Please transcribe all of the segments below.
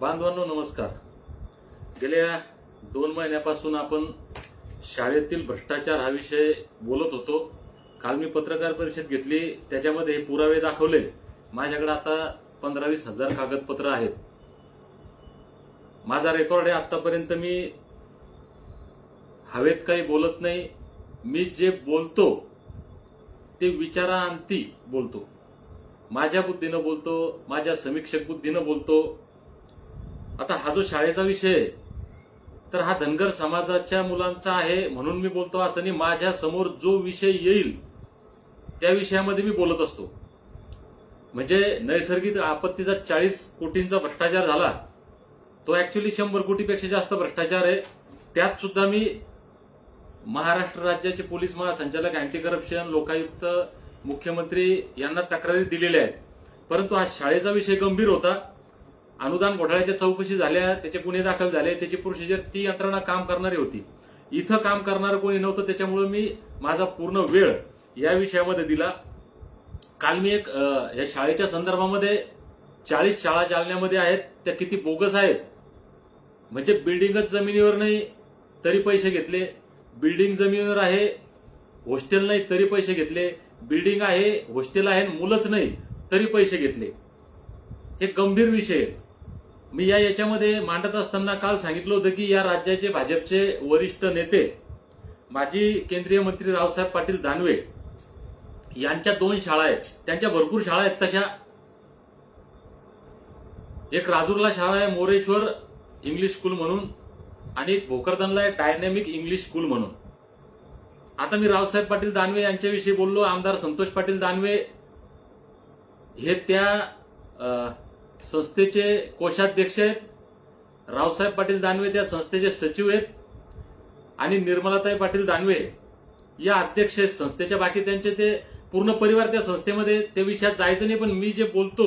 बांधवांनो नमस्कार. गेल्या दोन महिन्यापासून आपण शाळेतील भ्रष्टाचार हा विषय बोलत होतो. काल मी पत्रकार परिषद घेतली त्याच्यामध्ये हे पुरावे दाखवले. माझ्याकडे आता पंधरा वीस हजार कागदपत्र आहेत. माझा रेकॉर्ड आहे आतापर्यंत मी हवेत काही बोलत नाही. मी जे बोलतो ते विचारांती बोलतो. माझ्या बुद्धीनं बोलतो माझ्या समीक्षक बुद्धीनं बोलतो. आता हा जो शाळेचा विषय आहे, तर हा धनगर समाजाच्या मुलांचा आहे म्हणून मी बोलतो असं नाही. माझ्यासमोर जो विषय येईल त्या विषयामध्ये मी बोलत असतो. म्हणजे नैसर्गिक आपत्तीचा चाळीस कोटींचा भ्रष्टाचार झाला तो ऍक्च्युली शंभर कोटीपेक्षा जास्त भ्रष्टाचार आहे. त्यात सुद्धा मी महाराष्ट्र राज्याचे पोलीस महासंचालक अँटी करप्शन लोकायुक्त मुख्यमंत्री यांना तक्रारी दिलेल्या आहेत. परंतु हा शाळेचा विषय गंभीर होता. अनुदान घोटाळ्याच्या चौकशी झाल्या त्याचे गुन्हे दाखल झाले त्याची प्रोसिजर ती यंत्रणा काम करणारी होती. इथं काम करणारं कोणी नव्हतं त्याच्यामुळे मी माझा पूर्ण वेळ या विषयामध्ये दिला. काल मी एक या शाळेच्या संदर्भामध्ये चाळीस शाळा जालन्यामध्ये आहेत त्या किती बोगस आहेत? म्हणजे बिल्डिंगच जमिनीवर नाही तरी पैसे घेतले. बिल्डिंग जमिनीवर आहे हॉस्टेल नाही तरी पैसे घेतले. बिल्डिंग आहे हॉस्टेल आहे मुलंच नाही तरी पैसे घेतले. हे गंभीर विषय आहे. मी या याच्यामध्ये मांडत असताना काल सांगितलं होतं की या राज्याचे भाजपचे वरिष्ठ नेते माजी केंद्रीय मंत्री रावसाहेब पाटील दानवे यांच्या दोन शाळा आहेत. त्यांच्या भरपूर शाळा आहेत तशा. एक राजूरला शाळा आहे मोरेश्वर इंग्लिश स्कूल म्हणून आणि एक भोकरदनला आहे डायनॅमिक इंग्लिश स्कूल म्हणून. आता मी रावसाहेब पाटील दानवे यांच्याविषयी बोललो आमदार संतोष पाटील दानवे. हे त्या संस्थेचे कोषाध्यक्ष आहेत. रावसाहेब पाटील दानवे त्या संस्थेचे सचिव आहेत. आणि निर्मलाताई पाटील दानवे या अध्यक्ष आहेत. संस्थेच्या बाकी त्यांचे ते पूर्ण परिवार त्या संस्थेमध्ये त्या विषयात जायचं नाही पण मी जे बोलतो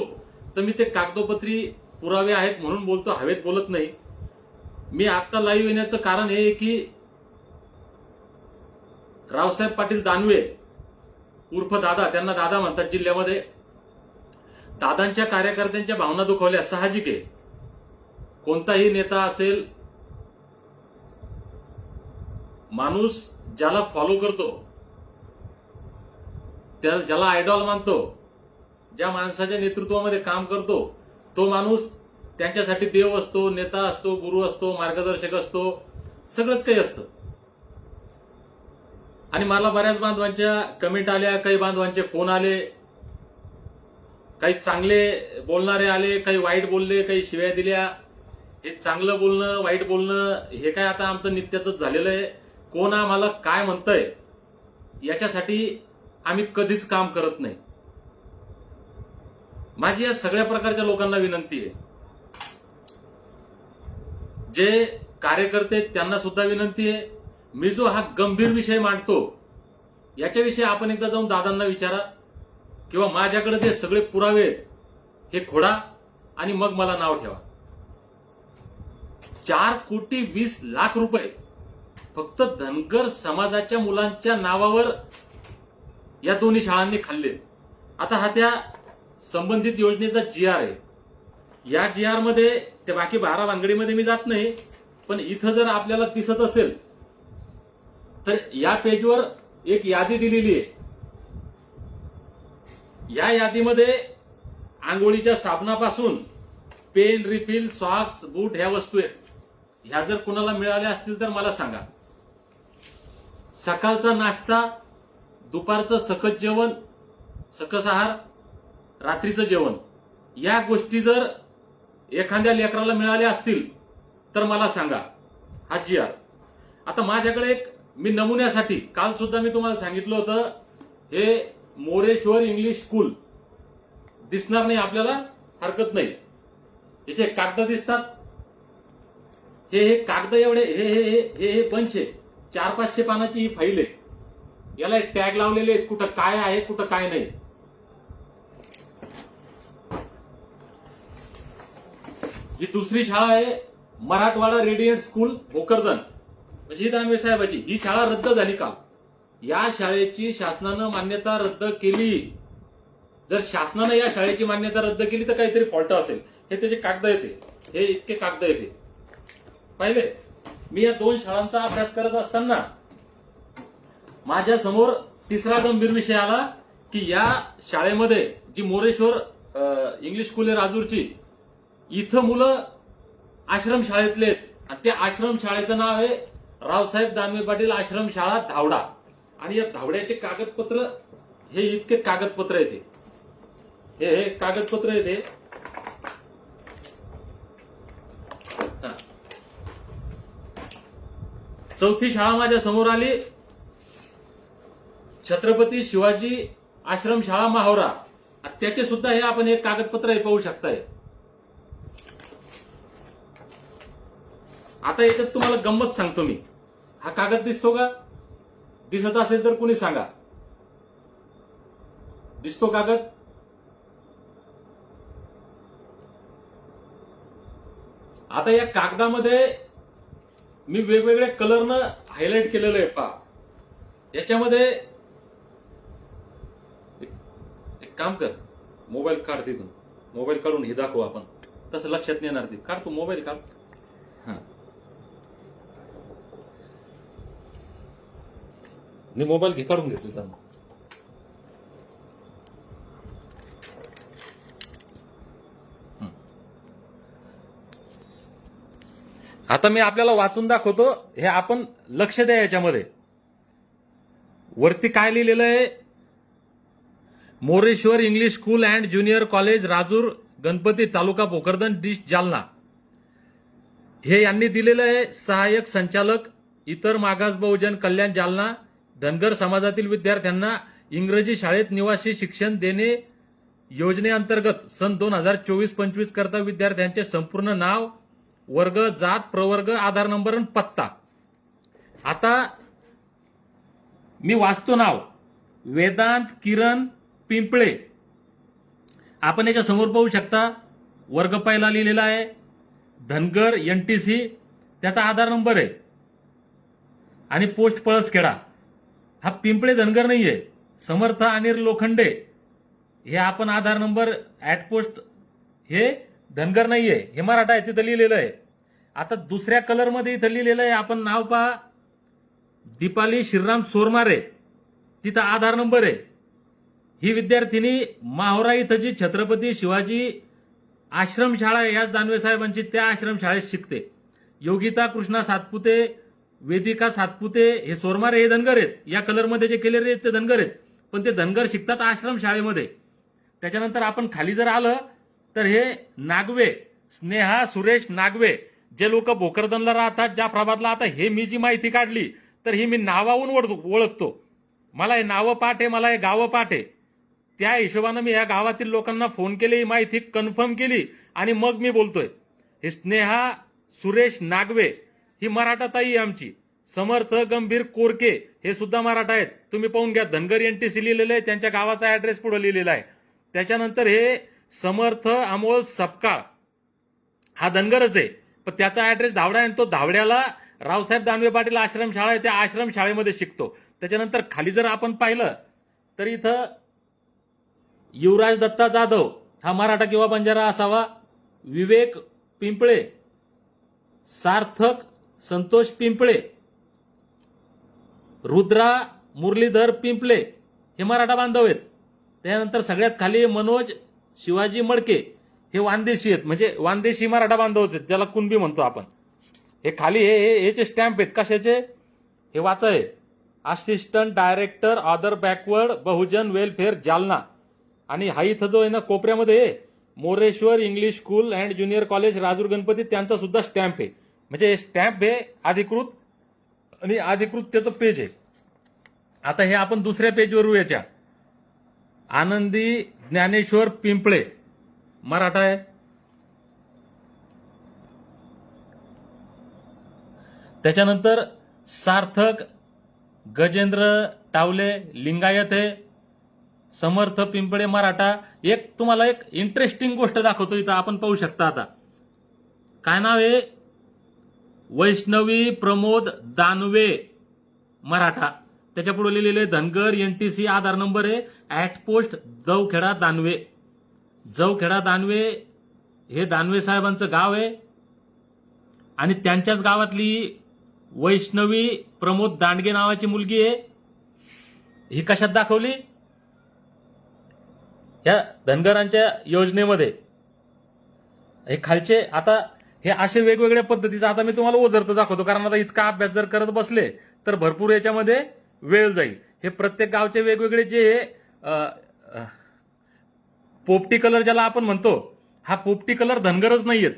तर मी ते कागदोपत्री पुरावे आहेत म्हणून बोलतो हवेत बोलत नाही. मी आत्ता लाईव्ह येण्याचं कारण हे आहे की रावसाहेब पाटील दानवे उर्फ दादा त्यांना दादा म्हणतात जिल्ह्यामध्ये. दादांच्या कार्यकर्त्यांच्या भावना दुखवल्या. साहजिक आहे. कोणताही नेता असेल माणूस ज्याला फॉलो करतो त्या ज्याला आयडॉल मानतो ज्या माणसाच्या नेतृत्वामध्ये काम करतो तो माणूस त्यांच्यासाठी देव असतो नेता असतो गुरु असतो मार्गदर्शक असतो सगळंच काही असतं. आणि मला बऱ्याच बांधवांच्या कमेंट आल्या काही बांधवांचे फोन आले काही चांगले बोलणारे आले काही वाईट बोलले काही शिव्या दिल्या. हे चांगलं बोलणं वाईट बोलणं हे काय आता आमचं नित्यातच झालेलं आहे. कोण आम्हाला काय म्हणतंय याच्यासाठी आम्ही कधीच काम करत नाही. माझी या सगळ्या प्रकारच्या लोकांना विनंती आहे. जे कार्यकर्ते त्यांना सुद्धा विनंती आहे. मी जो हा गंभीर विषय मांडतो याच्याविषयी आपण एकदा जाऊन दादांना विचारा. किंवा माझ्याकडे जे सगळे पुरावे हे खोडा आणि मग मला नाव ठेवा. चार कोटी वीस लाख रुपये फक्त धनगर समाजाच्या मुलांच्या नावावर या दोन्ही शाळांनी खाल्ले. आता हा त्या संबंधित योजनेचा जी आर आहे. या जी आरमध्ये त्या बाकी बारा वांगडीमध्ये मी जात नाही पण इथं जर आपल्याला दिसत असेल तर या पेजवर एक यादी दिलेली आहे. या यादीमध्ये आंघोळीच्या साबणापासून पेन रिफिल सॉक्स बूट ह्या वस्तू आहेत. ह्या जर कुणाला मिळाल्या असतील तर मला सांगा. सकाळचा नाश्ता दुपारचं सकस जेवण सकस आहार रात्रीचं जेवण. या गोष्टी जर एखाद्या लेकराला मिळाल्या असतील तर मला सांगा. हा जी आर. आता माझ्याकडे एक मी नमुन्यासाठी काल सुद्धा मी तुम्हाला सांगितलं होतं हे मोरेश्वर इंग्लिश स्कूल. दिसणार नाही आपल्याला हरकत नाही. याचे कागद दिसतात. हे हे कागद एवढे हे हे हे हे हे पंच आहे. चार पाचशे पानाची ही फाईल आहे. याला टॅग लावलेले आहेत कुठं काय आहे कुठं काय नाही. ही दुसरी शाळा आहे मराठवाडा रेडियंट स्कूल भोकरदन. म्हणजे ही दानवे साहेबाची ही शाळा रद्द झाली का या शाळेची शासनानं मान्यता रद्द केली. जर शासनानं या शाळेची मान्यता रद्द केली तर काहीतरी फॉल्ट असेल. हे त्याचे कागद येते. हे इतके कागद येते. पाहिले मी या दोन शाळांचा अभ्यास करत असताना माझ्यासमोर तिसरा गंभीर विषय आला की या शाळेमध्ये जी मोरेश्वर इंग्लिश स्कूल आहे राजूरची इथं मुलं आश्रम शाळेतले आहेत. आणि त्या आश्रम शाळेचं नाव आहे रावसाहेब दानवे पाटील आश्रम शाळा धावडा. आणि या धावड्याचे कागदपत्र हे इतके कागदपत्र येते हे हे कागदपत्र येते चौथी शाळा माझ्यासमोर आली. छत्रपती शिवाजी आश्रम शाळा माहोरा. त्याचे सुद्धा हे आपण एक कागदपत्र हे पाहू शकताय. आता याच्यात तुम्हाला गंमत सांगतो मी. हा कागद दिसतो का? दिसत असेल तर कुणी सांगा? दिसतो कागद? आता या कागदामध्ये मी वेगवेगळ्या कलरनं हायलाइट केलेलं आहे पा याच्यामध्ये एक- काम कर मोबाईल काढ तिथून. मोबाईल काढून हे दाखवू आपण. तसं लक्षात नाही येणार ते. काढ तू मोबाईल काढ. मी मोबाईल घे काढून घेतले त्यांना आता मी आपल्याला वाचून दाखवतो हे आपण लक्ष द्या याच्यामध्ये. वरती काय लिहिलेलं आहे? Moreshwar English school and junior college Rajur Ganpati taluka Bhokardan dist Jalna. हे यांनी दिलेलं आहे. सहाय्यक संचालक इतर मागास बहुजन कल्याण जालना धनगर समाजातील विद्यार्थ्यांना इंग्रजी शाळेत निवासी शिक्षण देणे योजनेअंतर्गत सन दोन हजार चोवीस पंचवीस करता विद्यार्थ्यांचे संपूर्ण नाव वर्ग जात प्रवर्ग आधार नंबर आणि पत्ता. आता मी वाचतो नाव. वेदांत किरण पिंपळे. आपण याच्या समोर पाहू शकता वर्ग पहिला लिहिलेला आहे. धनगर यन टी सी त्याचा आधार नंबर आहे. आणि पोस्ट पळसखेडा. हा पिंपळे धनगर नाहीये. समर्थ अनिर लोखंडे. हे आपण आधार नंबर ऍट पोस्ट हे धनगर नाहीये. हे मराठा आहे तिथं लिहिलेलं आहे. आता दुसऱ्या कलरमध्ये इथं लिहिलेलं आहे आपण नाव पहा. दीपाली श्रीराम सोरमारे. तिथं आधार नंबर आहे. ही विद्यार्थिनी माहोरा इथं जी छत्रपती शिवाजी आश्रमशाळा आहे याच दानवे साहेबांची त्या आश्रमशाळेत शिकते. योगिता कृष्णा सातपुते वेदिका सातपुते हे सोरमारे हे धनगर आहेत. या कलरमध्ये जे केलेले आहेत ते धनगर आहेत. पण ते धनगर शिकतात आश्रम शाळेमध्ये. त्याच्यानंतर आपण खाली जर आलं तर हे नागवे स्नेहा सुरेश नागवे जे लोक भोकरदनला राहतात जाफराबादला आता हे मी जी माहिती काढली तर ही मी नावाहून ओळखतो. मला हे नावं पाठ आहे मला हे गावं पाठ आहे. त्या हिशोबानं मी या गावातील लोकांना फोन केले ही माहिती कन्फर्म केली आणि मग मी बोलतोय. हे स्नेहा सुरेश नागवे ही मराठा ताई आहे आमची. समर्थ गंभीर कोरके हे सुद्धा मराठा आहेत. तुम्ही पाहून घ्या धनगर एन टी सी लिहिलेलं आहे त्यांच्या गावाचा ऍड्रेस पुढे लिहिलेला आहे. त्याच्यानंतर हे समर्थ अमोल सपकाळ. हा धनगरच आहे. पण त्याचा ऍड्रेस धावडा आहे आणि तो धावड्याला रावसाहेब दानवे पाटील आश्रम शाळा आहे त्या आश्रम शाळेमध्ये शिकतो. त्याच्यानंतर खाली जर आपण पाहिलं तर इथं युवराज दत्ता जाधव हा मराठा किंवा बंजारा असावा. विवेक पिंपळे सार्थक संतोष पिंपळे रुद्रा मुरलीधर पिंपळे हे मराठा बांधव आहेत. त्यानंतर सगळ्यात खाली मनोज शिवाजी मडके हे वांदेशी आहेत. म्हणजे वांदेशी मराठा बांधवच आहेत ज्याला कुणबी म्हणतो आपण. हे खाली हे हे हेचे स्टॅम्प आहेत. कशाचे? हे वाचा आहे assistant director other backward Bahujan welfare Jalna आणि हा इथं जो आहे ना कोपऱ्यामध्ये Moreshwar English school and junior college Rajur Ganpati त्यांचा सुद्धा स्टॅम्प आहे. म्हणजे स्टॅम्प हे अधिकृत आणि अधिकृत त्याचं पेज आहे. आता हे आपण दुसऱ्या पेजवर येऊया. आनंदी ज्ञानेश्वर पिंपळे मराठा आहे. त्याच्यानंतर सार्थक गजेंद्र टावले लिंगायत आहे. समर्थ पिंपळे मराठा. एक तुम्हाला एक इंटरेस्टिंग गोष्ट दाखवतो इथं आपण पाहू शकता आता. काय नाव आहे? वैष्णवी प्रमोद दानवे मराठा. त्याच्यापुढे लिहिलेले धनगर एनटीसी आधार नंबर आहे ऍट पोस्ट जवखेडा दानवे. जवखेडा दानवे हे दानवे साहेबांचं गाव आहे. आणि त्यांच्याच गावातली वैष्णवी प्रमोद दांडगे नावाची मुलगी आहे. ही कशात दाखवली? या धनगरांच्या योजनेमध्ये. हे खालचे आता हे असे वेगवेगळ्या पद्धतीचं आता मी तुम्हाला ओझरतं दाखवतो कारण आता इतका अभ्यास जर करत बसले तर भरपूर याच्यामध्ये वेळ जाईल. हे प्रत्येक गावचे वेगवेगळे जे पोपटी कलर ज्याला आपण म्हणतो हा पोपटी कलर धनगरच नाहीयेत.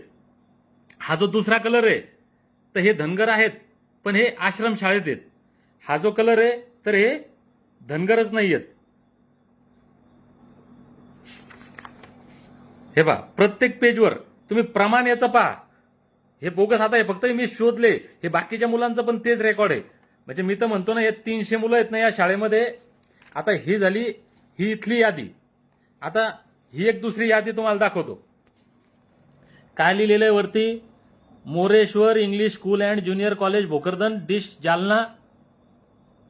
हा जो दुसरा कलर आहे तर हे धनगर आहेत पण हे आश्रम शाळेत आहेत. हा जो कलर आहे तर हे धनगरच नाहीयेत. हे पहा प्रत्येक पेजवर तुम्ही प्रमाण याचं पहा. हे बोगस आता हे फक्त मी शोधले. हे बाकीच्या मुलांचं पण तेच रेकॉर्ड आहे. म्हणजे मी तर म्हणतो ना हे तीनशे मुलं आहेत ना या शाळेमध्ये. आता ही झाली ही इथली यादी. आता ही एक दुसरी यादी तुम्हाला दाखवतो. काय लिहिलेलं आहे वरती? Moreshwar English school and junior college Bhokardan dist Jalna.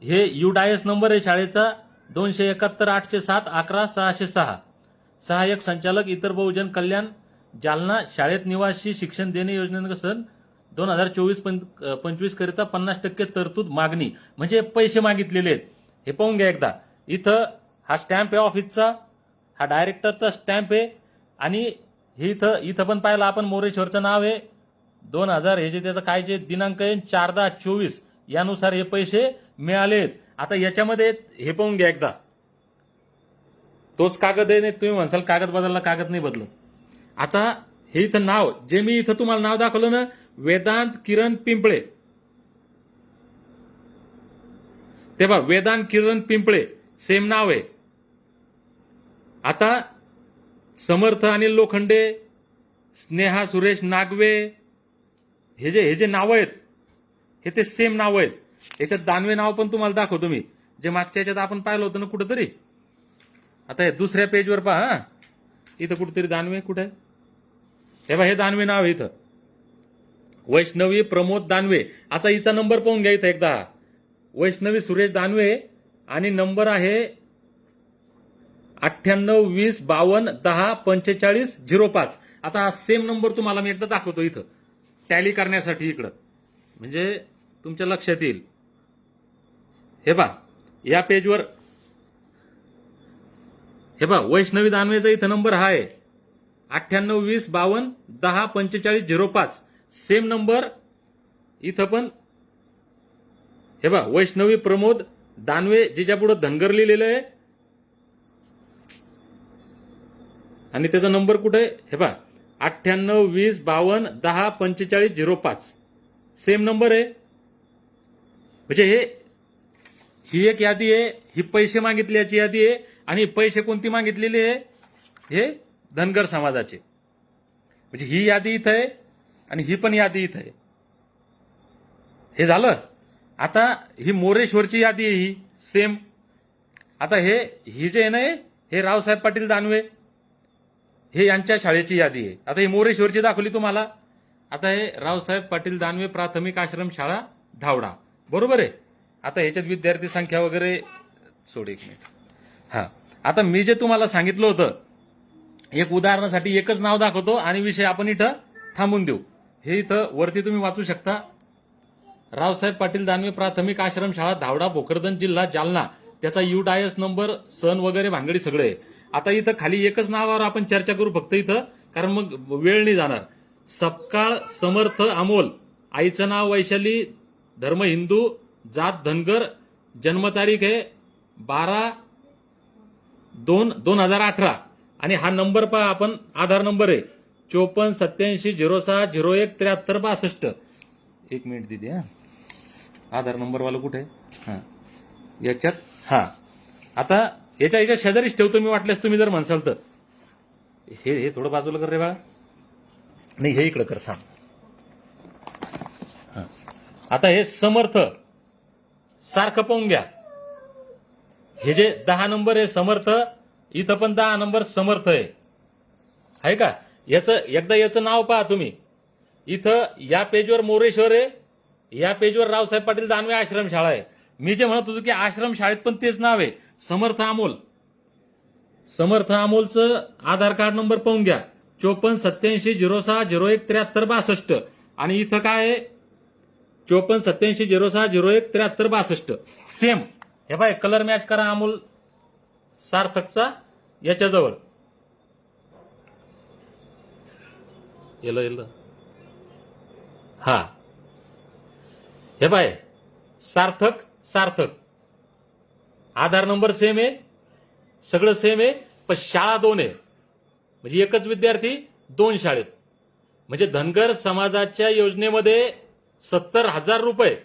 हे युडायस नंबर आहे शाळेचा. दोनशे एकाहत्तर आठशे सात अकरा सहाशे सहा. सहाय्यक संचालक इतर बहुजन कल्याण. जालना शाळेत निवासी शिक्षण देणे योजनेसन दोन हजार चोवीस पंचवीस करिता पन्नास टक्के तरतूद मागणी म्हणजे पैसे मागितलेले आहेत. हे पाहून घ्या एकदा. इथं हा स्टॅम्प आहे ऑफिसचा हा डायरेक्टरचा स्टॅम्प आहे आणि हे इथं इथं पण पाहिलं आपण मोरेश्वरचं नाव आहे. दोन हजार हे जे त्याचं काय जे दिनांक आहे चार दहा चोवीस यानुसार हे पैसे मिळालेत आता याच्यामध्ये हे पाहून घ्या एकदा. तोच कागद आहे नाही तुम्ही म्हणसाल कागद बदलला कागद नाही बदलत. आता हे इथं नाव जे मी इथं तुम्हाला नाव दाखवलं ना वेदांत किरण पिंपळे. ते बा वेदांत किरण पिंपळे सेम नाव आहे. आता समर्थ अनिल लोखंडे स्नेहा सुरेश नागवे हे जे हे जे नावं आहेत हे ते सेम नाव आहेत. याच्यात दानवे नाव पण तुम्हाला दाखवतो मी. जे मागच्या याच्यात आपण पाहिलं होतं ना कुठंतरी. आता हे दुसऱ्या पेजवर पहा हा. इथं कुठंतरी दानवे कुठे आहे? हे बा हे दानवे नाव इथं. वैष्णवी प्रमोद दानवे. आता हिचा नंबर पाहून घ्या इथं एकदा. वैष्णवी सुरेश दानवे आणि नंबर आहे अठ्ठ्याण्णव वीस बावन्न दहा पंचेचाळीस झिरो पाच. आता हा सेम नंबर तुम्हाला मी एकदा दाखवतो इथं. टॅली करण्यासाठी इकडं. म्हणजे तुमच्या लक्षात येईल. हे बा या पेजवर हे बा वैष्णवी दानवेचा इथं नंबर हा आहे. अठ्ठ्याण्णव वीस बावन्न दहा पंचेचाळीस झिरो पाच. सेम नंबर इथं पण. हे बा वैष्णवी प्रमोद दानवे जिच्यापुढं धनगर लिहिलेलं आहे. आणि त्याचा नंबर कुठे आहे? हे बा अठ्ठ्याण्णव वीस बावन्न दहा पंचेचाळीस झिरो पाच. सेम नंबर आहे. म्हणजे हे ही एक यादी आहे ही पैसे मागितल्याची यादी आहे आणि पैसे कोणती मागितलेली आहे? हे धनगर समाजाचे. म्हणजे ही यादी इथं आहे आणि ही पण यादी इथं आहे. हे झालं. आता ही मोरेश्वरची यादी आहे ही सेम आता हे ही जे आहे ना हे रावसाहेब पाटील दानवे हे यांच्या शाळेची यादी आहे. आता ही मोरेश्वरची दाखवली तुम्हाला. आता हे रावसाहेब पाटील दानवे प्राथमिक आश्रम शाळा धावडा. बरोबर आहे? आता ह्याच्यात विद्यार्थी संख्या वगैरे सोड एक मिनिट. हां. आता मी जे तुम्हाला सांगितलं होतं एक उदाहरणासाठी एकच नाव दाखवतो आणि विषय आपण इथं थांबून देऊ. हे इथं वरती तुम्ही वाचू शकता. रावसाहेब पाटील दानवे प्राथमिक आश्रम शाळा धावडा भोकरदन जिल्हा जालना. त्याचा यू डायस नंबर सण वगैरे भांगडी सगळे. आहे. आता इथं खाली एकच नावावर आपण चर्चा करू फक्त इथं कारण मग वेळ नाही जाणार. सपकाळ समर्थ अमोल. आईचं नाव वैशाली धर्म हिंदू जात धनगर. जन्मतारीख आहे बारा दोन दोन हजार अठरा. आणि हा नंबर पहा आपण आधार नंबर आहे. चोपन्न सत्याऐंशी झिरो सहा झिरो एक त्र्याहत्तर बासष्ट. एक मिनिट दिदी हा. आधार नंबरवाला कुठे आहे? हां. याच्यात? हां. आता याच्या याच्या शेजारीच ठेवतो मी वाटल्यास तुम्ही जर म्हणसाल तर. हे हे थोडं बाजूला कर रे बाळा. नाही हे इकडं कर थांब. हां. आता हे समर्थ. सारखं पाहून घ्या. हे जे दहा नंबर आहे समर्थ इथं पण दहा नंबर समर्थ आहे. आहे का? याचं एकदा याचं नाव पहा तुम्ही. इथं या पेजवर मोरेश्वर आहे या पेजवर रावसाहेब पाटील दानवे आश्रम शाळा आहे. मी जे म्हणत होतो की आश्रम शाळेत पण तेच नाव आहे. समर्थ अमोल. समर्थ अमोलचं आधार कार्ड नंबर पाहून घ्या. चोपन्न सत्याऐंशी झिरो सहा झिरो एक त्र्याहत्तर बासष्ट. आणि इथं काय आहे? चोपन्न सत्याऐंशी झिरो सहा झिरो एक त्र्याहत्तर बासष्ट. सेम. हे बाय कलर मॅच करा अमोल. सार्थकचा. याच्याजवळ. येलं येलं. हा. हे बाय सार्थक सार्थक. आधार नंबर सेम आहे सगळं सेम आहे पण शाळा दोन आहे. म्हणजे एकच विद्यार्थी दोन शाळेत. म्हणजे धनगर समाजाच्या योजनेमध्ये सत्तर हजार रुपये.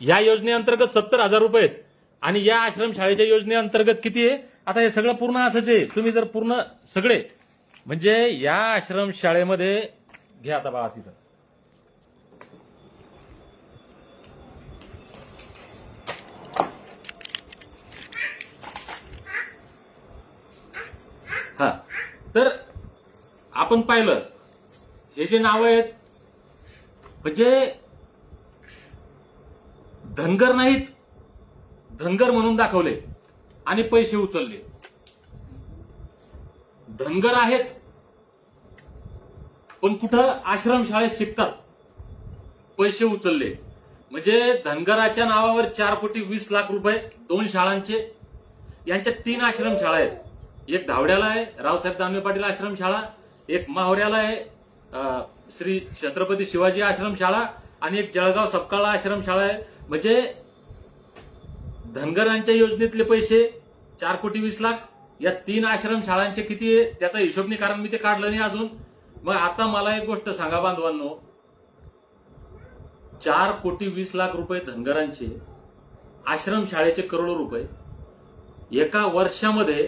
या योजनेअंतर्गत सत्तर हजार रुपये आहेत. आणि या आश्रमशाळेच्या योजनेअंतर्गत किती आहे? आता हे सगळं पूर्ण असंच आहे तुम्ही जर पूर्ण सगळे म्हणजे या आश्रम शाळेमध्ये घ्या आता बाळा तिथं. हा. तर आपण पाहिलं हे जे नाव आहेत म्हणजे धनगर नाहीत धनगर म्हणून दाखवले. आणि पैसे उचलले. धनगर आहेत पण कुठं आश्रमशाळेत शिकतात? पैसे उचलले. म्हणजे धनगराच्या नावावर चार कोटी वीस लाख रुपये दोन शाळांचे. यांच्या तीन आश्रमशाळा आहेत. एक धावड्याला आहे रावसाहेब दानवे पाटील आश्रमशाळा एक माहोऱ्याला आहे श्री छत्रपती शिवाजी आश्रमशाळा आणि एक जळगाव सपकाळा आश्रमशाळा आहे. म्हणजे धनगरांच्या योजनेतले पैसे चार कोटी वीस लाख या तीन आश्रमशाळांचे किती आहे त्याचा हिशोब नाही कारण मी ते काढलं नाही अजून. मग आता मला एक गोष्ट सांगा बांधवांनो. चार कोटी वीस लाख रुपये धनगरांचे आश्रमशाळेचे करोडो रुपये. एका वर्षामध्ये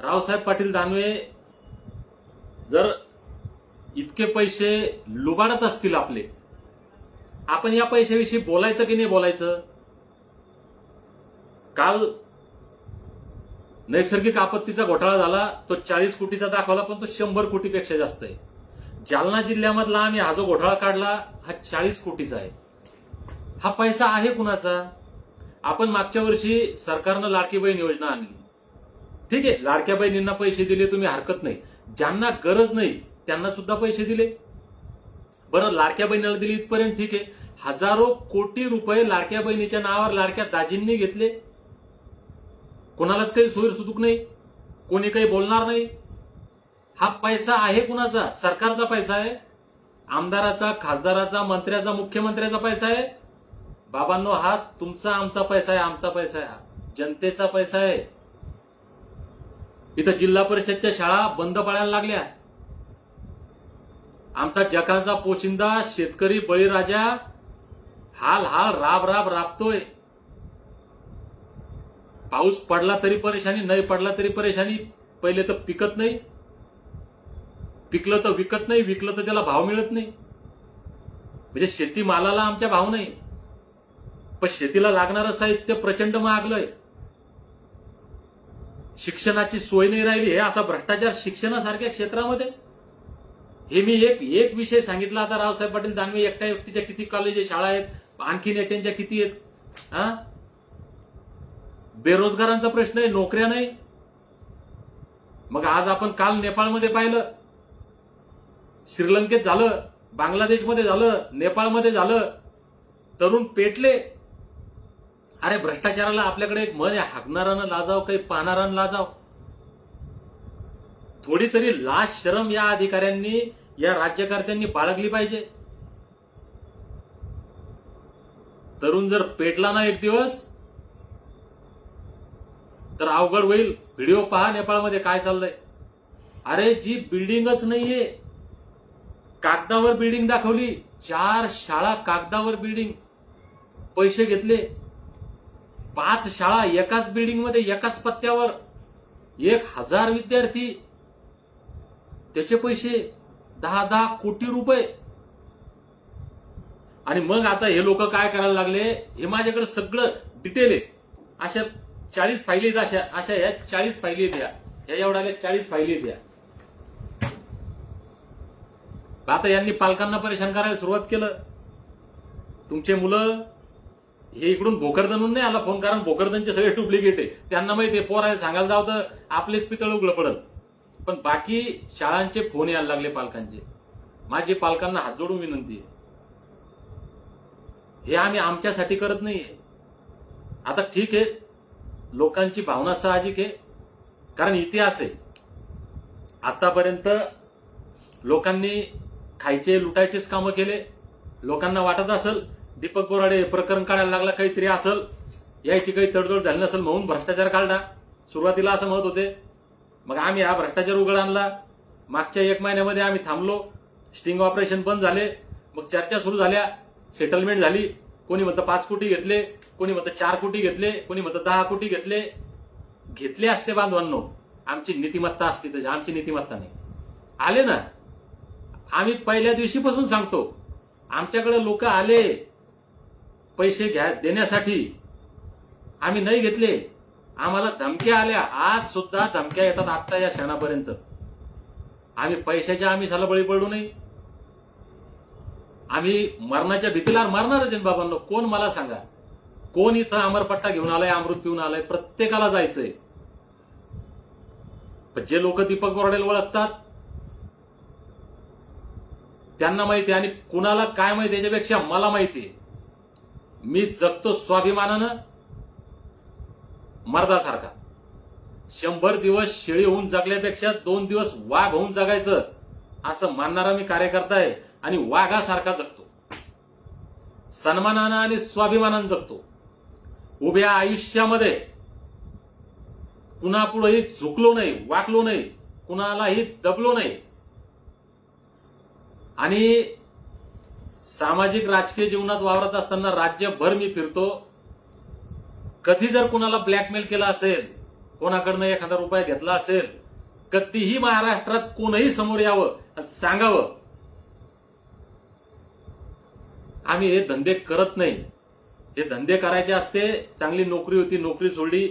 रावसाहेब पाटील दानवे जर इतके पैसे लुबाडत असतील आपले आपण या पैशाविषयी बोलायचं की नाही बोलायचं? काल नैसर्गिक आपत्तीचा घोटाळा झाला तो चाळीस कोटीचा दाखवला पण तो शंभर कोटीपेक्षा जास्त आहे. जालना जिल्ह्यामधला आम्ही हा जो घोटाळा काढला हा चाळीस कोटीचा आहे. हा पैसा आहे कुणाचा? आपण मागच्या वर्षी सरकारनं लाडकी बहीण योजना आणली. ठीक आहे लाडक्या बहिणींना पैसे दिले तुम्ही हरकत नाही. ज्यांना गरज नाही त्यांना सुद्धा पैसे दिले. बरं लाडक्या बहिणीला दिली इथपर्यंत ठीक आहे. हजारो कोटी रुपये लाडक्या बहिणीच्या नावावर लाडक्या दाजींनी घेतले. कोणालाच काही सोयी सुतूक नाही. कोणी काही बोलणार नाही. हा पैसा आहे कुणाचा? सरकारचा पैसा आहे. आमदाराचा खासदाराचा मंत्र्याचा मुख्यमंत्र्याचा पैसा आहे. बाबांनो हा तुमचा आमचा पैसा आहे आमचा पैसा आहे. हा जनतेचा पैसा आहे. इथं जिल्हा परिषदच्या शाळा बंद पडायला लागल्या. आमचा जगाचा पोशिंदा शेतकरी बळीराजा हाल हाल राब राब राबतोय. पाऊस पडला तरी परेशानी नाही पडला तरी परेशानी. पहिले तर पिकत नाही. पिकलं तर विकत नाही विकलं तर त्याला भाव मिळत नाही. म्हणजे शेती मालाला आमच्या भाव नाही. पण शेतीला लागणारं साहित्य प्रचंड महागलंय. शिक्षणाची सोय नाही राहिली हे असा भ्रष्टाचार शिक्षणासारख्या क्षेत्रामध्ये. हे मी एक एक विषय सांगितला आता रावसाहेब पाटील दानवे एकट्या व्यक्तीच्या किती कॉलेज शाळा आहेत आणखी नेत्यांच्या किती आहेत हा? बेरोजगारांचा प्रश्न आहे नोकऱ्या नाही. मग आज आपण काल नेपाळमध्ये पाहिलं. श्रीलंकेत झालं बांगलादेशमध्ये झालं नेपाळमध्ये झालं. तरुण पेटले. अरे भ्रष्टाचाराला आपल्याकडे एक मन आहे हाकणारानं लाजाव काही पाहणारानं लाजाव. थोडी तरी लाज शरम या अधिकाऱ्यांनी या राज्यकर्त्यांनी बाळगली पाहिजे. तरुण जर पेटला ना एक दिवस तर अवघड होईल. व्हिडिओ पहा नेपाळमध्ये काय चाललंय. अरे जी बिल्डिंगच नाहीये. कागदावर बिल्डिंग दाखवली. चार शाळा कागदावर बिल्डिंग पैसे घेतले. पाच शाळा एकाच बिल्डिंगमध्ये एकाच पत्त्यावर. एक हजार विद्यार्थी. त्याचे पैसे दहा दहा कोटी रुपये. आणि मग आता हे लोक काय करायला लागले? हे माझ्याकडे सगळं डिटेल आहे. अशा चाळीस फायली अशा अशा या चाळीस फायली द्या या. एवढ्याला चाळीस फायली द्या आता यांनी पालकांना परेशान करायला सुरुवात केलं. तुमचे मुलं हे इकडून भोकरदनहून नाही आला फोन कारण भोकरदनचे सगळे डुप्लिकेट आहे. त्यांना माहिती आहे पोरायला सांगायला जावं तर आपलेच पितळ उघडं पडत पण बाकी शाळांचे फोन यायला लागले पालकांचे. माझे पालकांना हात जोडून विनंती आहे. हे आम्ही आमच्यासाठी करत नाहीये. आता ठीक आहे लोकांची भावना साहजिक आहे. कारण इतिहास आहे. आतापर्यंत लोकांनी खायचे लुटायचेच कामं केले. लोकांना वाटत असेल दीपक बोराडे प्रकरण काढायला लागला काहीतरी असेल. यायची काही तडजोड झाली नसेल म्हणून भ्रष्टाचार काढला. सुरुवातीला असं म्हणत होते. मग आम्ही हा भ्रष्टाचार उघड आणला. मागच्या एक महिन्यामध्ये आम्ही थांबलो. स्टिंग ऑपरेशन बंद झाले. मग चर्चा सुरू झाल्या. सेटलमेंट झाली. कोणी म्हणतं पाच कोटी घेतले कोणी म्हणतं चार कोटी घेतले कोणी म्हणतं दहा कोटी घेतले. घेतले असते बांधवांनो. आमची नीतिमत्ता असते त्याची आमची नीतिमत्ता नाही. आले ना? आम्ही पहिल्या दिवशीपासून सांगतो आमच्याकडे लोक आले पैसे घ्या देण्यासाठी. आम्ही नाही घेतले. आम्हाला धमक्या आल्या. आज सुद्धा धमक्या येतात आत्ता या क्षणापर्यंत. आम्ही पैशाच्या आम्ही साला बळी पडू नाही आम्ही मरणाच्या भीतीला मरणारच आहे बाबांनो. कोण मला सांगा? कोण इथं अमरपट्टा घेऊन आलाय अमृत पिऊन आलाय प्रत्येकाला जायचंय. पण जे लोक दीपक बोर्डेल ओळखतात त्यांना माहिती आहे आणि कुणाला काय माहिती याच्यापेक्षा मला माहिती आहे. मी जगतो स्वाभिमानानं मर्दासारखा. शंभर दिवस शेळी होऊन जगल्यापेक्षा दोन दिवस वाघ होऊन जगायचं असं मानणारा मी कार्यकर्ता आहे. आणि वाघासारखा जगतो. सन्मानानं आणि स्वाभिमानानं जगतो. उभ्या आयुष्यामध्ये कुणापुढेही झुकलो नाही वाकलो नाही कुणालाही दबलो नाही. आणि सामाजिक राजकीय जीवनात वावरत असताना राज्यभर मी फिरतो. कधी जर कुणाला ब्लॅकमेल केला असेल कोणाकडनं एखादा रुपया घेतला असेल कधीही महाराष्ट्रात कोणही समोर यावं सांगावं आम्ही हे धंदे करत नाही. हे धंदे करायचे असते चांगली नोकरी होती नोकरी सोडली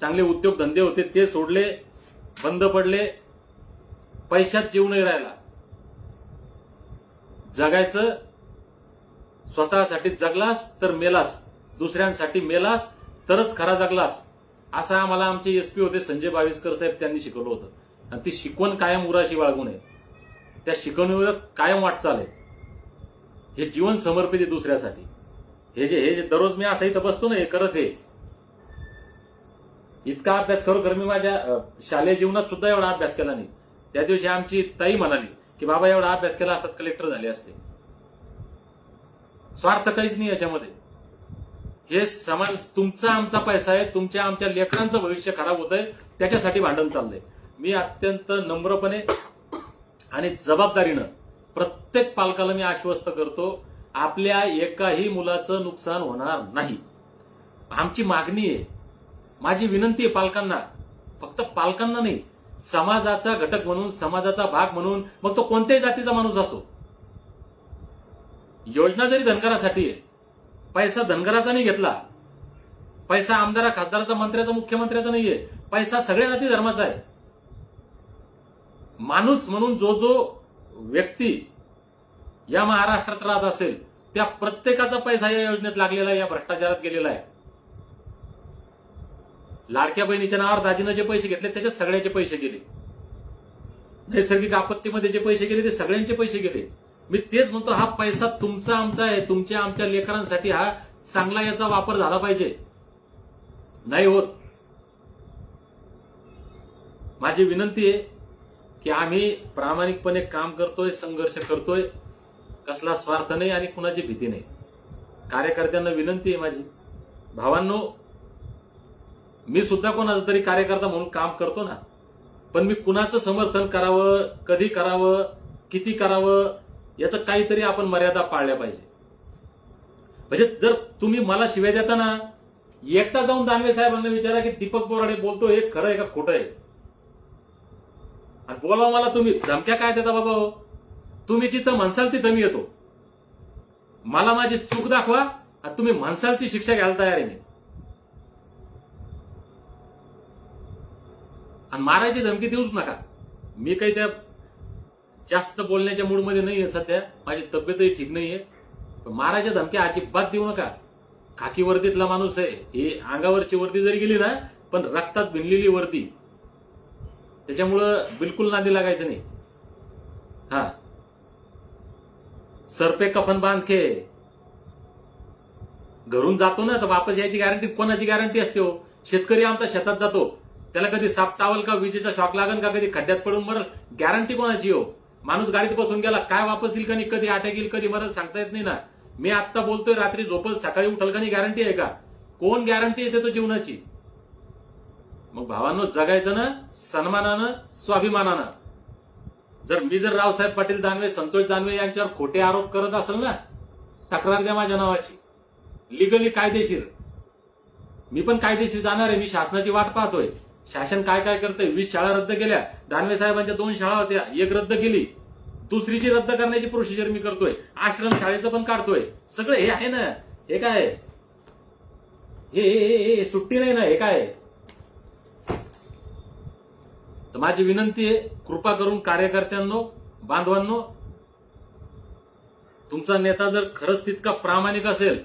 चांगले उद्योग धंदे होते ते सोडले बंद पडले पैशात जीव नाही राहिला. जगायचं स्वतःसाठी जगलास तर मेलास दुसऱ्यांसाठी मेलास तरच खरा जगलास. असं आम्हाला आमचे एसपी होते संजय बावीसकर साहेब त्यांनी शिकवलं होतं. आणि ती शिकवण कायम उराशी बाळगून आहे. त्या शिकवणीवर कायम वाटचाल आहे. हे जीवन समर्पित आहे दुसऱ्यासाठी. हे जे हे जे दररोज मी असं इथं बसतो ना हे करत हे. इतका अभ्यास खरोखर मी माझ्या शालेय जीवनात सुद्धा एवढा अभ्यास केला नाही. त्या दिवशी आमची ताई म्हणाली की बाबा एवढा अभ्यास केला असतात कलेक्टर झाले असते. स्वार्थ काहीच नाही याच्यामध्ये. हे समाज तुमचा आमचा पैसा आहे तुमच्या आमच्या लेकरांचं भविष्य खराब होत आहे त्याच्यासाठी भांडण चाललंय. मी अत्यंत नम्रपणे आणि जबाबदारीनं प्रत्येक पालकाला मी आश्वस्त करतो आपल्या एकाही मुलाचं नुकसान होणार नाही. आमची मागणी आहे. माझी विनंती आहे पालकांना. फक्त पालकांना नाही समाजाचा घटक म्हणून समाजाचा भाग म्हणून मग तो कोणत्याही जातीचा माणूस असो. योजना जरी धनगरासाठी आहे पैसा धनगराचा नाही घेतला पैसा आमदारा खासदाराचा मंत्र्याचा मुख्यमंत्र्याचा नाहीये पैसा सगळ्या जाती धर्माचा आहे. माणूस म्हणून जो जो व्यक्ती या महाराष्ट्रात राहत असेल त्या प्रत्येकाचा पैसा या योजनेत लागलेला आहे या भ्रष्टाचारात गेलेला आहे. लाडक्या बहिणीच्या नावावर दाजीनं जे पैसे घेतले त्याच्यात सगळ्याचे पैसे गेले. नैसर्गिक आपत्तीमध्ये जे पैसे गेले ते सगळ्यांचे पैसे गेले. मी तेच म्हणतो हा पैसा तुमचा आमचा आहे तुमच्या आमच्या लेकरांसाठी हा चांगला याचा वापर झाला पाहिजे. नाही होत. माझी विनंती आहे की आम्ही प्रामाणिकपणे काम करतोय संघर्ष करतोय. कसला स्वार्थ नाही आणि कुणाची भीती नाही. कार्यकर्त्यांना विनंती आहे माझी. भावांनो मी सुद्धा कोणाचा तरी कार्यकर्ता म्हणून काम करतो ना. पण मी कुणाचं समर्थन करावं कधी करावं किती करावं याचं काहीतरी आपण मर्यादा पाळल्या पाहिजे. म्हणजे जर तुम्ही मला शिव्या देता ना एकटा जाऊन दानवे साहेबांना विचारा की दीपक बोराडे बोलतो हे खरं आहे का खोटं आहे? आणि बोलाव मला तुम्ही. धमक्या काय देता बाबा हो? तुम्ही जिथं म्हणसाल तिथं मी येतो. मला माझी चूक दाखवा आणि तुम्ही म्हणसाल ती शिक्षा घ्यायला तयार आहे मी. आणि मारायची धमकी देऊच नका. मी काही त्या जास्त बोलण्याच्या मूडमध्ये नाही आहे सध्या. माझी तब्येतही ठीक नाही पण मारायच्या धमक्या अजिबात देऊ नका. खाकी वर्दीतला माणूस आहे. ही अंगावरची वर्दी जरी गेली ना पण रक्तात भिनलेली वर्दी. त्याच्यामुळं बिलकुल नादी लागायचं नाही. हा. सरपे कफन बांधके घरून जातो ना तर वापस यायची गॅरंटी कोणाची गॅरंटी असते हो? शेतकरी आमचा शेतात जातो. त्याला कधी साप चावल का विजेचा शॉक लागन का कधी खड्ड्यात पडून मरल गॅरंटी कोणाची हो? माणूस गाडीत बसून गेला काय वापस येईल का नाही कधी अटॅक येईल कधी मरल सांगता येत नाही ना. मी आत्ता बोलतोय रात्री झोपल सकाळी उठल का नाही गॅरंटी आहे का? कोण गॅरंटी येते तो जीवनाची? मग भावांनो जगायचं ना सन्मानानं स्वाभिमानानं. जर मी जर रावसाहेब पाटील दानवे संतोष दानवे यांच्यावर खोटे आरोप करत असेल ना तक्रार द्या माझ्या नावाची. लिगली कायदेशीर. मी पण कायदेशीर जाणार आहे मी शासनाची वाट पाहतोय. शासन काय काय करतंय? वीस शाळा रद्द केल्या. दानवे साहेबांच्या दोन शाळा होत्या. एक रद्द केली. दुसरीची रद्द करण्याची प्रोसिजर मी करतोय. आश्रम शाळेचं पण काढतोय. सगळं हे आहे ना. हे काय? आहे? हे हे सुट्टी नाही ना. हे काय? आहे? तर माझी विनंती आहे कृपा करून कार्यकर्त्यांनो बांधवांनो तुमचा नेता जर खरंच तितका प्रामाणिक असेल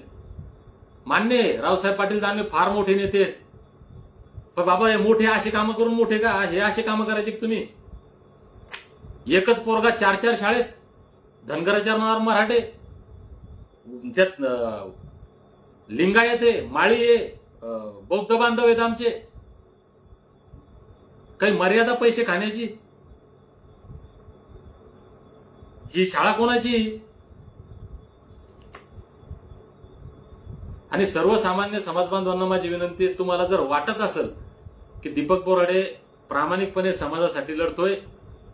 मान्य आहे रावसाहेब पाटील दानवे फार मोठे नेते पण बाबा हे मोठे असे कामं करून मोठे का? हे असे कामं करायचे तुम्ही? एकच पोरगा चार चार शाळेत धनगराच्या नावावर मराठे त्यात अं, लिंगायत आहे माळी आहे बौद्ध बांधव आहेत आमचे. काही मर्यादा पैसे खाण्याची? ही शाळा कोणाची? आणि सर्वसामान्य समाज बांधवांना माझी विनंती आहे तुम्हाला जर वाटत असेल की दीपक बोराडे प्रामाणिकपणे समाजासाठी लढतोय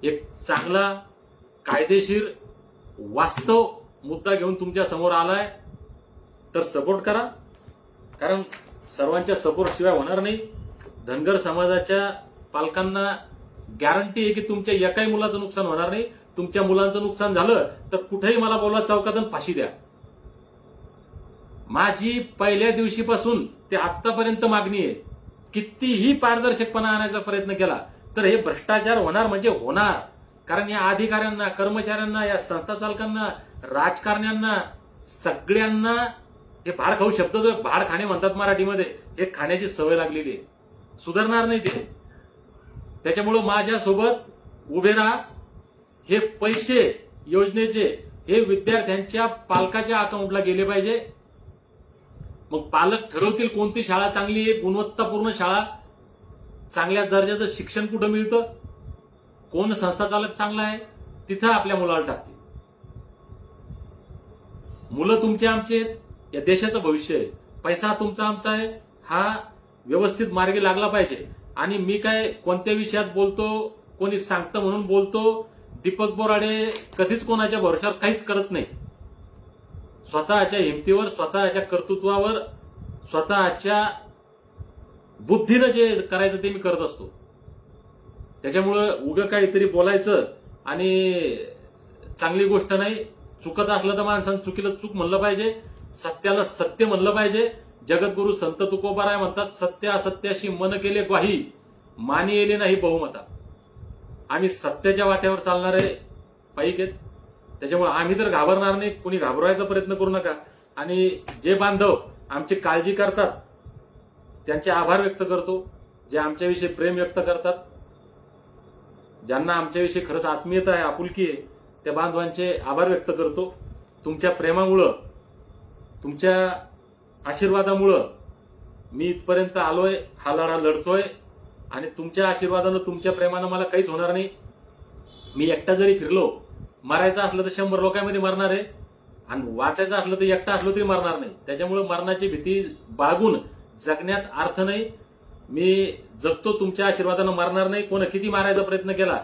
एक चांगला कायदेशीर वास्तव मुद्दा घेऊन तुमच्यासमोर आलाय तर सपोर्ट करा. कारण सर्वांच्या सपोर्ट शिवाय होणार नाही. धनगर समाजाच्या पालकांना गॅरंटी आहे की तुमच्या एकाही मुलाचं नुकसान होणार नाही. तुमच्या मुलांचं नुकसान झालं तर कुठेही मला बोलवा चौकातून फाशी द्या. माझी पहिल्या दिवशीपासून ते आतापर्यंत मागणी आहे. कितीही पारदर्शकपणा आणायचा प्रयत्न केला तर हे भ्रष्टाचार होणार म्हणजे होणार. कारण या अधिकाऱ्यांना कर्मचाऱ्यांना या संस्था चालकांना राजकारण्यांना सगळ्यांना हे भाड खाऊ शब्द जो भाड खाणे म्हणतात मराठीमध्ये हे खाण्याची सवय लागलेली आहे. सुधारणार नाही ते. त्याच्यामुळं माझ्यासोबत उभे राहा. हे पैसे योजनेचे हे विद्यार्थ्यांच्या पालकाच्या अकाउंटला गेले पाहिजे. मग पालक ठरवतील कोणती शाळा चांगली आहे गुणवत्तापूर्ण शाळा. चांगल्या दर्जाचं शिक्षण कुठं मिळतं? कोण संस्था चालक चांगला आहे? तिथं आपल्या मुलाला टाकतील. मुलं तुमचे आमचे आहेत. या देशाचं भविष्य आहे. पैसा तुमचा आमचा आहे. हा व्यवस्थित मार्गी लागला पाहिजे. आणि मी काय कोणत्या विषयात बोलतो कोणी सांगतं म्हणून बोलतो दीपक बोराडे कधीच कोणाच्या भरोशावर काहीच करत नाही. स्वतःच्या हिमतीवर स्वतःच्या कर्तृत्वावर स्वतःच्या बुद्धीनं जे करायचं ते मी करत असतो. त्याच्यामुळं उगं काहीतरी बोलायचं आणि चांगली गोष्ट नाही चुकत असलं तर माणसानं चुकीला चूक म्हणलं पाहिजे सत्याला सत्य म्हणलं पाहिजे जगद्गुरु संत तुकोबाराय म्हणतात सत्य असत्याशी मन केले ग्वाही मानी येले नाही बहुमता. आम्ही सत्याच्या वाट्यावर चालणारे पाईक आहेत. त्याच्यामुळे आम्ही तर घाबरणार नाही कुणी घाबरवायचा प्रयत्न करू नका. आणि जे बांधव आमची काळजी करतात त्यांचे आभार व्यक्त करतो जे आमच्याविषयी प्रेम व्यक्त करतात. ज्यांना आमच्याविषयी खरंच आत्मीयता आहे आपुलकी आहे त्या बांधवांचे आभार व्यक्त करतो. तुमच्या प्रेमामुळं तुमच्या आशीर्वादामुळं मी इथपर्यंत आलोय हा लढा लढतोय आणि तुमच्या आशीर्वादानं तुमच्या प्रेमानं मला काहीच होणार नाही. मी एकटा जरी फिरलो मरायचं असलं तर शंभर लोकांमध्ये मरणार आहे. आणि वाचायचं असलं तर एकटा असलो तरी मरणार नाही. त्याच्यामुळे मरणाची भीती बाळगून जगण्यात अर्थ नाही. मी जगतो तुमच्या आशीर्वादानं मरणार नाही. कोण किती मारायचा प्रयत्न केला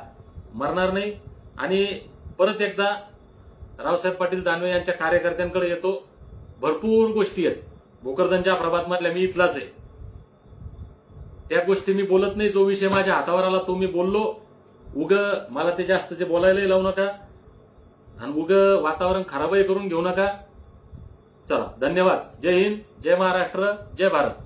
मरणार नाही. आणि परत एकदा रावसाहेब पाटील दानवे यांच्या कार्यकर्त्यांकडे येतो. भरपूर गोष्टी आहेत. भोकरदनच्या प्रभातमधल्या मी इथलाच आहे. त्या गोष्टी मी बोलत नाही जो विषय माझ्या हातावर आला तो मी बोललो. उग मला ते जास्त जे बोलायलाही लावू नका. आणि उग वातावरण खराबही करून घेऊ नका. चला धन्यवाद. जय हिंद जय महाराष्ट्र जय भारत.